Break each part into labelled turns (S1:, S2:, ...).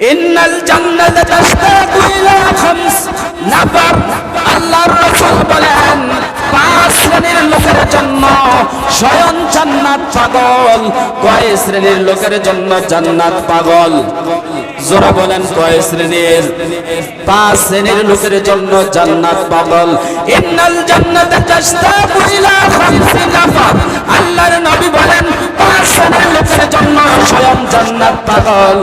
S1: ইন্নাল ইলা খামস। নাফার। আল্লাহর রাসূল বলেন, পাঁচ শ্রেণির লোকের জন্য স্বয়ং জান্নাত পাগল, কয় শ্রেণির লোকের জন্য জান্নাত পাগল? জোরা বলেন, কয় শ্রেণির? পাঁচ শ্রেণির লোকের জন্য জান্নাত পাগল। ইন্নাল জান্নাতা তাশতাকু ইলা খামসি, নাফার। আল্লাহর জান্নাত পাগল।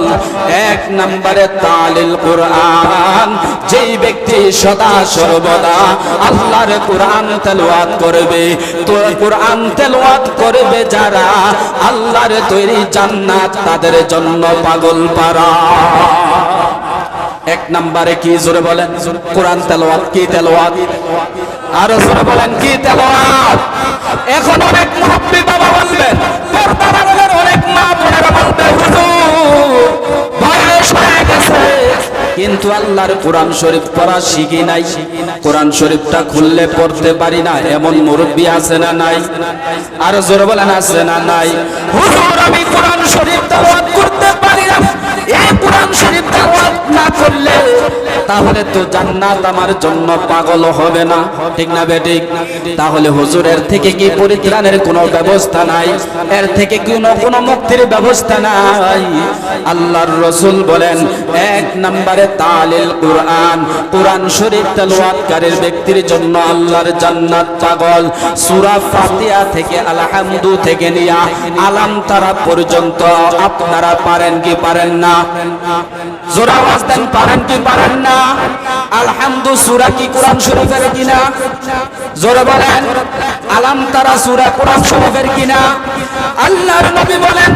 S1: এক নম্বরে তালিল কোরআন। যেই ব্যক্তি সদা সর্বদা আল্লাহর কোরআন তেলাওয়াত করবে, তো কোরআন তেলাওয়াত করবে যারা আল্লাহর তৈরি জান্নাত তাদের জন্য পাগল পারা। এক নম্বরে কি জোরে বলেন? কোরআন তেলাওয়াত, কি তেলাওয়াত? আরও জোরে বলেন, কি তেলাওয়াত? এখন অনেক মুরব্বী বাবা বলবেন কিন্তু আল্লাহর কোরআন শরীফ পড়া শিখি নাই। কোরআন শরীফটা খুললে পড়তে পারি না, এমন মুরব্বী আছে না নাই? আর জোর বলেন, আছে না নাই? হুজুর, আমি কোরআন শরীফ তেলাওয়াত তাহলে তো জান্নাত আমার জন্য পাগল হবে না। ঠিক না বেঠিক তাহলে হুজুরের থেকে কি পরিত্রাণের কোনো ব্যবস্থা নাই? এর থেকে কোনো কোনো মুক্তির ব্যবস্থা নাই। আল্লাহর রসুল বলেন, এক নম্বরে তালিল কোরআন। কোরআন শরীফ তেলাওয়াতকারীর ব্যক্তির জন্য আল্লাহর জান্নাত পাগল। সূরা ফাতিহা থেকে আলহামদু থেকে নিয়া আলাম তারা পর্যন্ত আপনারা পারেন কি পারেন না? জোরা আওয়াজ দেন, পারেন কি পারেন না? আলহামদু, সূরা কি কোরআন শরীফের কিনা? জোরে বলেন, আলাম তারা সূরা কোরআন শরীফের কিনা? আল্লাহর নবী বলেন,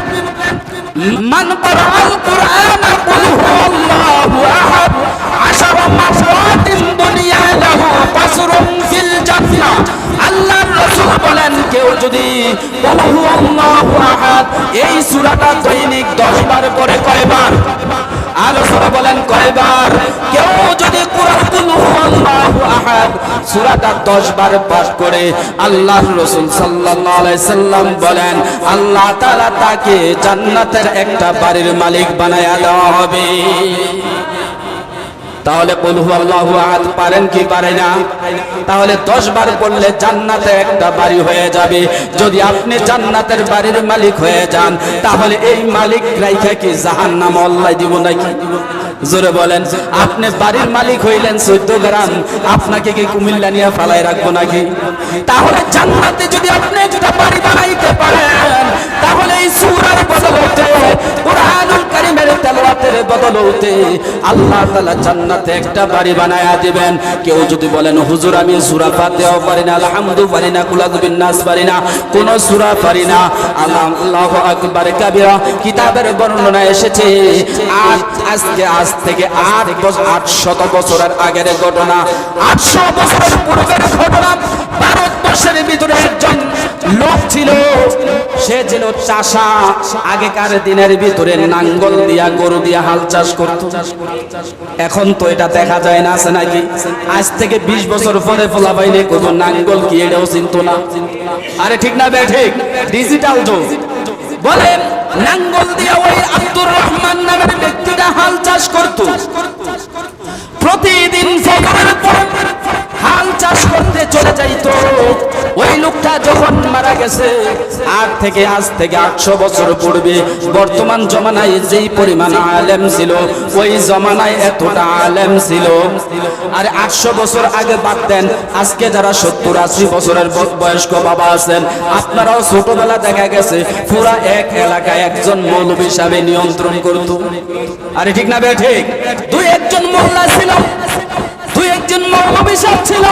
S1: মান করাল কোরআন কুল হুয়াল্লাহু আহাদ, আশারা মাসওয়াতিন দুনিয়া লাহু কাসরুন ফিল জান্নাহ। আল্লাহর রাসূল বলেন, কেউ যদি কুল হুয়াল্লাহু আহাদ, এই সূরাটা দৈনিক 10 বার করে কয়বার? আলোচনা বলেন কেউ যদি সূরাটা 10 বার পাঠ করে আল্লাহ রসুল সাল্লাম বলেন, আল্লাহ তালা তাকে জান্নাতের একটা বাড়ির মালিক বানায় হবে। তাহলে কুল হুয়াল্লাহু আহাদ পারেন কি পারে না? তাহলে 10 বার পড়লে জান্নাতে একটা বাড়ি হয়ে যাবে। যদি আপনি জান্নাতের বাড়ির মালিক হয়ে যান, তাহলে এই মালিক রাইখা কি জাহান্নাম? আল্লাহ দিব নাকি? জোরে বলেন, আপনি বাড়ির মালিক হইলেন চোদ্দ গ্রাম, আপনাকে কি কুমিল্লা নিয়ে ফালাই রাখব নাকি? তাহলে জান্নাতে যদি বদলতে আল্লাহ তাআলা জান্নাতে একটা বাড়ি বানায়া দিবেন। কেউ যদি বলেন, হুজুর, আমি সূরা ফাতিহাও পারি না আলহামদু পারি না কুল আযবিন নাস পারি না, কোন সূরা পারি না। আল্লাহু আকবার, কাবীরা, কিতাবের বর্ণনা এসেছে। আজ, আজকে, আজ থেকে আট বছর আটশত বছরের আগের ঘটনা। আটশো বছরের পূর্বের ঘটনা ভারতবর্ষের ভিতরে একজন লোক ছিল, সে ছিল চাষা। আগেকার দিনের ভিতরে নাঙ্গল দিয়া গরু দিয়া হাল চাষ করত। এখন তো এটা দেখা যায় না, আছে নাকি? আজ থেকে ২০ বছর পরে ফোলা বাইনে কোনো নাঙ্গল কি এটাও চিন্ত না। আরে ঠিক না বে, ঠিক? ডিজিটাল যুগ বলেন, নাঙ্গল দিয়া ওই আব্দুর রহমান নামের ব্যক্তিটা হাল চাষ করত। প্রতিদিন ফজরের চলে যাইতো। ওই লোকটা যখন মারা গেছে আট থেকে আজ থেকে আটশো বছর পূর্বে, বর্তমান জমানায় যেই পরিমাণ আলেম ছিল, ওই জমানায় এতটা আলেম ছিল। আর আটশো বছর আগে দেন, আজকে যারা সত্তর আশি বছরের বয়স্ক বাবা আছেন, আপনারাও ছোটবেলা দেখা গেছে, পুরা এক এলাকায় একজন মৌলবী হিসাবে নিয়ন্ত্রণ করত। আরে ঠিক না বে, ঠিক? দুই একজন মোল্লা ছিল। একজন মৌলবী সাহেব ছিল।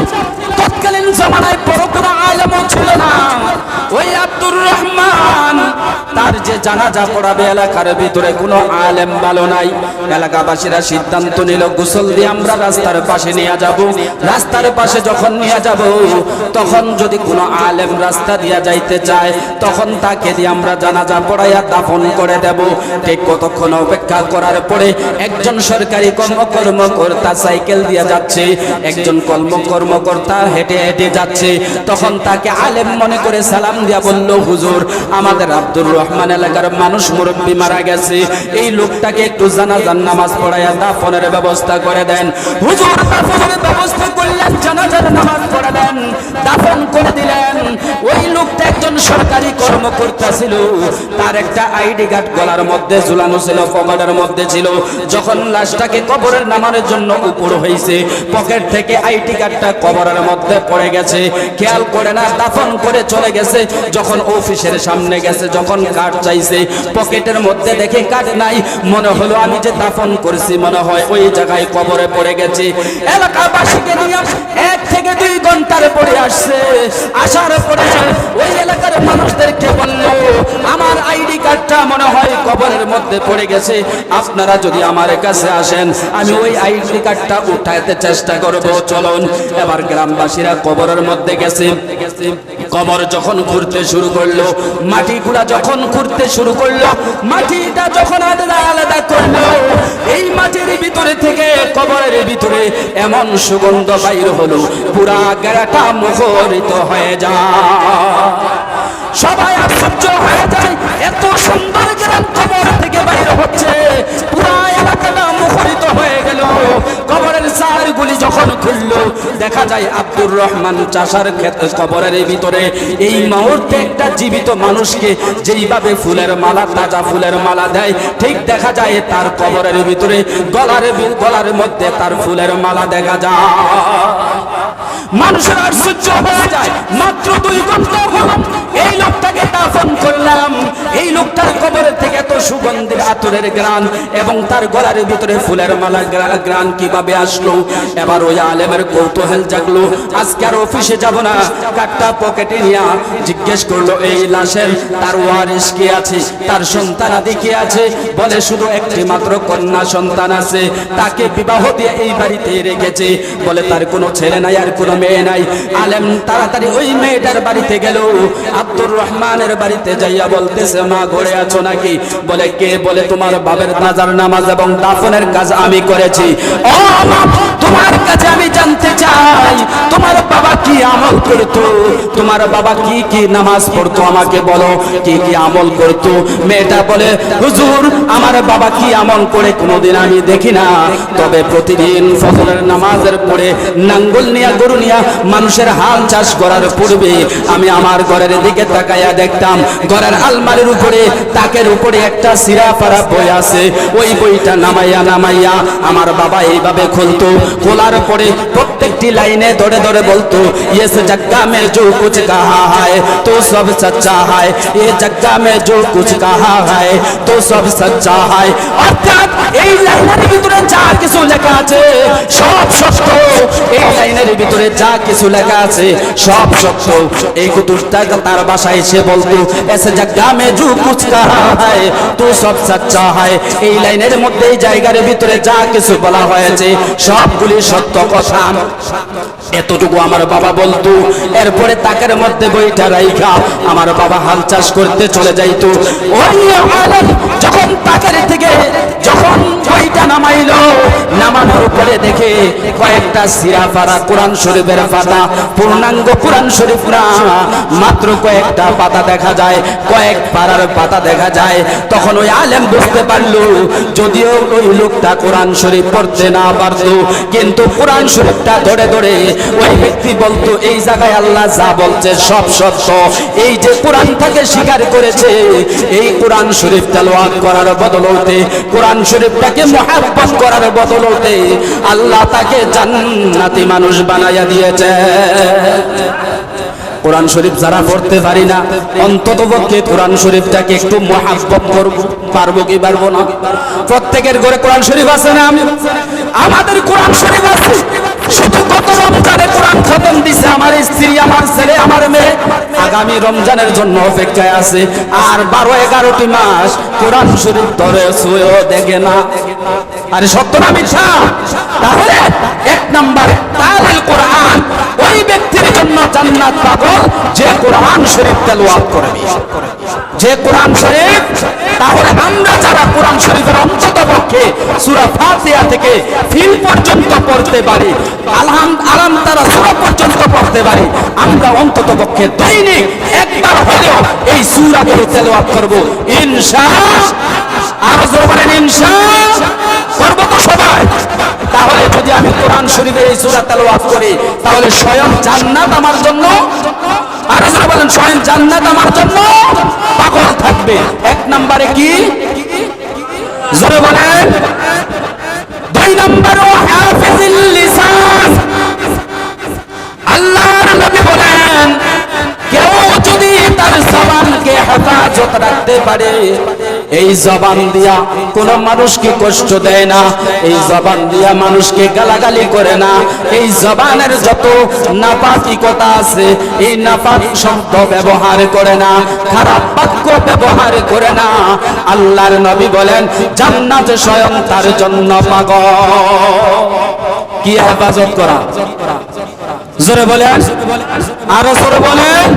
S1: তৎকালীন জমানায় বড় কোনো আলেমও ছিল না। ওই আব্দুর রহমান, তার যে জানাজা পড়াবে এলাকার ভিতরে কোনো আলেম ভালো নাই। এলাকাবাসীরা সিদ্ধান্ত নিল, গোসল দিয়ে আমরা রাস্তার পাশে নিয়ে যাব। রাস্তার পাশে যখন নিয়ে যাব, তখন যদি কোনো আলেম রাস্তা দিয়া যাইতে চায়, তখন তাকে দিয়ে আমরা জানাজা পড়াইয়া দাফন করে দেব। ঠিক কতক্ষণ অপেক্ষা করার পরে একজন সরকারি কর্মকর্মকর্তা সাইকেল দিয়ে যাচ্ছে। একজন কর্ম কর্মকর্তা হেঁটে হেঁটে যাচ্ছে। তখন তাকে আলেম মনে করে সালাম দিয়া বলল, হুজুর, আমাদের আব্দুর রহমান এলাকার মানুষ মুরব্বী মারা গেছে। এই লোকটাকে একটু জানাজান নামাজ পড়াইয়া দাফনের ব্যবস্থা করে দেন। হুজুর, দাফনের ব্যবস্থা করলেন, জানাজার নামাজ পড়ালেন দাফন করে দিলেন। ওই লোকটা একজন সরকারি কর্মকর্তা ছিল। তার একটা আইডি কার্ড গলার মধ্যে, ঝুলানো ছিল, পকেটের মধ্যে ছিল। যখন লাশটাকে কবরের নামানোর জন্য উপর হয়েছে পকেট থেকে আইটি কার্ডটা কবরের মধ্যে পড়ে গেছে। খেয়াল করে না, দাফন করে চলে গেছে। যখন অফিসের সামনে গেছে, যখন কার্ড চাইছে, পকেটের মধ্যে দেখে কার্ড নাই। মনে হলো আমি যে দাফন করেছি, মনে হয় ওই জায়গায় কবরে পড়ে গেছে। এলাকাবাসীকে নিয়ে এক থেকে দুই ঘণ্টার পরে আসছে। আসার পরে ওই এলাকার মানুষদেরকে বলল, আমার আইডি কার্ডটা মনে হয় কবরের মধ্যে পড়ে গেছে। আপনারা যদি আমার কাছে আসেন, আমি ওই আইডি কার্ডটা উঠাইতে চেষ্টা করব। চলুন, এবার গ্রামবাসীরা কবরের মধ্যে গেছে। কবর যখন ঘুরতে শুরু করল, মাটিগুলা যখন ঘুরতে শুরু করল, মাটিটা যখন আলাদা আলাদা করল, এই মাটির ভিতরে থেকে কবরের ভিতরে এমন সুগন্ধ বাইর হলো, পুরা গেরাটা মুখরিত হয়ে যায়। সবাই আশ্চর্য হয়ে যায়, এত যায় আব্দুর রহমান চাষার কবরের ভিতরে। এই মুহূর্তে একটা জীবিত মানুষকে যেইভাবে ফুলের মালা, তাজা ফুলের মালা দেয়, ঠিক দেখা যায় তার কবরের ভিতরে, গলার গলার মধ্যে তার ফুলের মালা দেখা যায়। মানুষের আশ্চর্য হয়ে যায়, মাত্র দুই ঘণ্টা এই লোকটাকে দাফন করলাম, এই লোকটার কবরের থেকে সুগন্ধের আতরের গ্রান এবং তার গলার ভিতরে ফুলের মালা গ্রা- গ্রান কীভাবে আসলো? এবার ওই আলেমের কৌতূহল জাগলো। আজকে আর অফিসে যাব না। কাটটা পকেটে নিয়ে জিজ্ঞেস করল, এই লাশের তার ওয়ারিস কি আছে? তার সন্তানাদি কি আছে? বলে, শুধু একটি মাত্র কন্যা সন্তান আছে। তাকে বিবাহ দিয়ে এই বাড়িতে রেখেছে। বলে, তার কোনো ছেলে নাই আর কোনো মেয়ে নাই। আলেম তাড়াতাড়ি ওই মেয়েটার বাড়িতে গেল। আব্দুর রহমানের বাড়িতে যাইয়া বলতেছে, মা, ঘরে আছো নাকি? বলে কে বলে তোমার বাবের নাজার নামাজ এবং দাফনের কাজ আমি করেছি। ও তোমার কাছে আমি জানতে চাই, তোমার বাবা কি আমল করতো? তোমার বাবা কি কি নামাজ পড়তো আমাকে বলো, কি কি আমল করতো? মেয়েটা বলে, হুজুর, আমার বাবা কি আমল করে কোনোদিন আমি দেখি না। তবে প্রতিদিন ফজরের নামাজের পরে নাঙ্গল নিয়া, গরু নিয়া মানুষের হাল চাষ করার পূর্বে আমি আমার ঘরের দিকে তাকাইয়া দেখতাম, ঘরের আলমারির উপরে তাকের উপরে একটা সিরা পাড়া বই আছে। ওই বইটা নামাইয়া নামাইয়া আমার বাবা এইভাবে খুলতো। খোলার পরে প্রত্যেকটি লাইনে ধরে ধরে বলতো ये जग्गा में जो कुछ कहा है तो सब सच्चा है ये जग्गा में जो कुछ कहा है तो सब सच्चा है অর্থাৎ এই লাইনের ভিতরে যা কিছু লেখা আছে সব সত্য এই লাইনের ভিতরে যা কিছু লেখা আছে সব সত্য এই কুতুরটা তার বাসায় এসে বলতো এসে জায়গা মে জু কুছ কাহা হয় তো সব সচ্চা হয় এই লাইনের মধ্যে এই জায়গার ভিতরে যা কিছু বলা হয়েছে সবগুলি সত্য কথা। এতটুকু আমার বাবা বলতো, এরপরে তাকের মধ্যে বইটা রাইখা আমার বাবা হাল চাষ করতে চলে যাইতো। যখন তাকের থেকে যখন বইটা নামাইলো, নামানোর পরে দেখে কয়েকটা সিরা পারা কোরআন শরীফের পাতা, পূর্ণাঙ্গ কোরআন শরীফ না, মাত্র কয়েকটা পাতা দেখা যায়, কয়েক পাড়ার পাতা দেখা যায়। তখন ওই আলেম বুঝতে পারল, যদিও ওই লোকটা কোরআন শরীফ পড়তে না পারতো, কিন্তু কোরআন শরীফটা ধরে ধরে ওই ব্যক্তি বলতো, এই জায়গায় আল্লাহ যা বলছে সব সত্য। এই যে কোরআন থেকে স্বীকার করেছে, এই কোরআন শরীফ তেলাওয়াত করার বদলতে, কোরআন শরীফটাকে মহাব্বত করার বদলতে আল্লাহ তাকে জান্নাতি মানুষ বানাইয়া দিয়েছে। কোরআন শরীফ যারা পড়তে পারি না, অন্তত পক্ষে কোরআন শরীফটাকে একটু মহাব্বত করব পারব কি পারব না? প্রত্যেকের ঘরে কোরআন শরীফ আছে না? আমি আমাদের কোরআন শরীফ আছে। শুধু গত রমজানে কোরআন খতম দিছে, আমার স্ত্রী, আমার ছেলে, আমার মেয়ে। আগামী রমজানের জন্য অপেক্ষায় আছে। আর বারো, এগারোটি মাস কোরআন শরীফ ধরে শুয়েও দেখে না। আরে সত্য না মিথ্যা? তাহলে এক নাম্বার তালিল কোরআন ওই ব্যক্তির জন্য জান্নাত পাবো যে কোরআন শরীফ তেলাওয়াত করবে যে কোরআন শরীফ, তাহলে আমরা যারা কোরআন শরীফের অন্তত পক্ষে সূরা ফাতিহা থেকে ফিল পর্যন্ত পড়তে পারি, আলহাম আলাম তারা সূরা পর্যন্ত পড়তে পারি, আমরা অন্তত পক্ষে দৈনিক একবার হলেও এই সূরাগুলো তেলাওয়াত করব। ইনশাআল্লাহ আর জোরে বলেন ইনশাআল্লাহ করব তো সবাই। তাহলে যদি আমি কোরআন শরীফের এই সূরা তেলাওয়াত করি, তাহলে স্বয়ং জান্নাত আমার জন্য আর জোরে বলেন, স্বয়ং জান্নাত আমার জন্য পাগল থাকবে। এক নম্বরে কি? জোরে বলেন। দুই নম্বর আল্লাহর নবী বলেন, কেউ যদি তার জবানকে হেফাজত রাখতে পারে এই জবান দিয়া কোন মানুষকে কষ্ট দেয় না, এই জবান দিয়া মানুষকে গালাগালি করে না। এই জবানের যত নাপাতিকতা আছে, এই নাপাক শব্দ ব্যবহার করে না, খারাপ বাক্য ব্যবহার করে না। আল্লাহর নবী বলেন, জান্নাত স্বয়ং তার জন্য পাগল। কি হেফাজত করা? জোরে বলেন, আরও জোরে বলেন।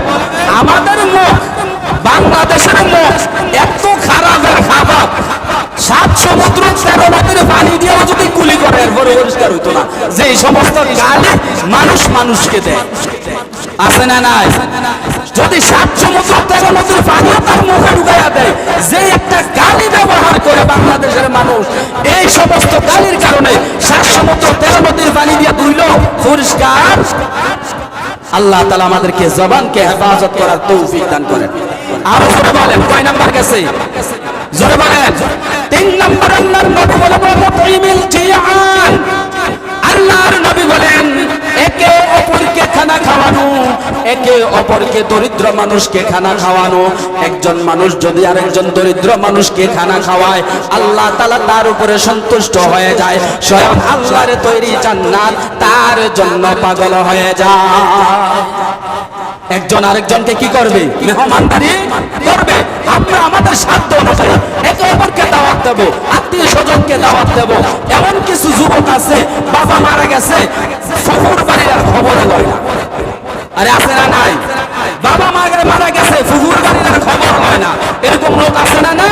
S1: আমাদের মুখ, বাংলাদেশের মুখ, এত সাত সমুদ্র তেরো নদীর পানি দিয়েও যদি কুলি করে এরপরে পরিষ্কার হইতো না। যে সমস্ত গালি মানুষ মানুষকে দেয়। আছে না নাই? যদি সাত সমুদ্র তেরো নদীর পানি তার মুখে ঢুকাইয়া দেয় যে একটা গালি ব্যবহার করে বাংলাদেশের মানুষ, এই সমস্ত গালির কারণে সাত সমুদ্র তেরো নদীর পানি দিয়ে ধুইল পরিষ্কার। আল্লাহ তালা আমাদেরকে জবানকে হেফাজত করার তৌফিক দান করেন। আরও জোরে বলেন, কয় নাম্বার গেছে? জোরে বলেন। তিন নাম্বার আল্লাহর নবী বলেন মুতাইমিল জিয়ান। আল্লাহর নবী বলেন, একে অপরকে খানা খাওয়ানো, একে অপরকে দরিদ্র মানুষকে খানা খাওয়ানো। একজন মানুষ যদি আরেকজন দরিদ্র মানুষকে খানা খাওয়ায়, আল্লাহ তালা তার উপরে সন্তুষ্ট হয়ে যায়। স্বয়ং আল্লাহর তৈরি জান্নাত তার জন্য পাগল হয়ে যায়। একজন আরেকজনকে কি করবে? মেহমানদারি করবে। আমরা আমাদের সাধ্য অনুযায়ী একে অপরকে দেব, আত্মীয় স্বজনকে দাওয়াত দেব। এমন কিছু যুবক আছে, বাবা মারা গেছে, শ্বশুর বাড়ির আর খবর লয় আরে আছে না নাই? বাবা মারা মারা গেছে ফুহুর বাড়ির আর খবর লয় না। এরকম লোক আছে না না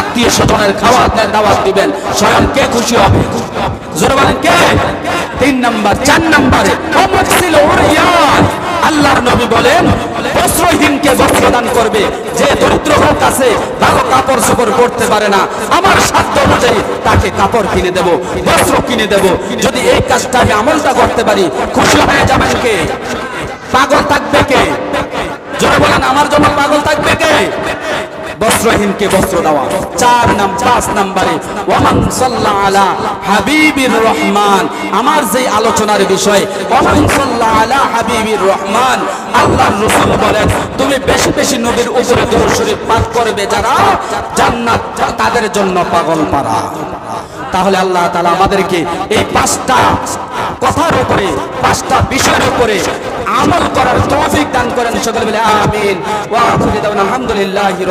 S1: আত্মীয় স্বজনের খাওয়ার দাওয়াত দিবেন। স্বয়ং কে খুশি হবে? জোরে বলেন কে? তিন নাম্বার, চার নাম্বারে অমুক ছিল ওরিয়ান আল্লাহর নবী বলেন বস্ত্রহীনকে বস্ত্র দান করবে? যে দরিদ্র হোক আছে ভালো কাপড় চোপড় করতে পারে না। আমার সাধ্য অনুযায়ী তাকে কাপড় কিনে দেব, বস্ত্র কিনে দেব। যদি এই কাজটা আমি আমলটা করতে পারি, খুশি হয়ে যাবেন কে? পাগল থাকবে কে? জোরে বলেন, আমার জন্য পাগল থাকবে কে? বস্ত্রহীনকে বস্ত্র দেওয়া। চার নাম, পাঁচ নাম্বারে ওমান সাল্লাহ আলা হাবিবির রহমান। আমার যে আলোচনার বিষয় ওমান সাল্লাহ আলা হাবিবির রহমান আল্লাহ রসুল বলেন, তুমি বেশি বেশি নবীর উপরে দূর শরীফ পাঠ করবে যারা জান্নাত তাদের জন্য পাগল পারা। তাহলে আল্লাহ তালা আমাদেরকে এই পাঁচটা কথার উপরে, পাঁচটা বিষয়ের উপরে আমল করার তৌফিক দান করেন সকলে বলে আমিন। ওয়া আখিরু দাওয়ানা আলহামদুলিল্লাহি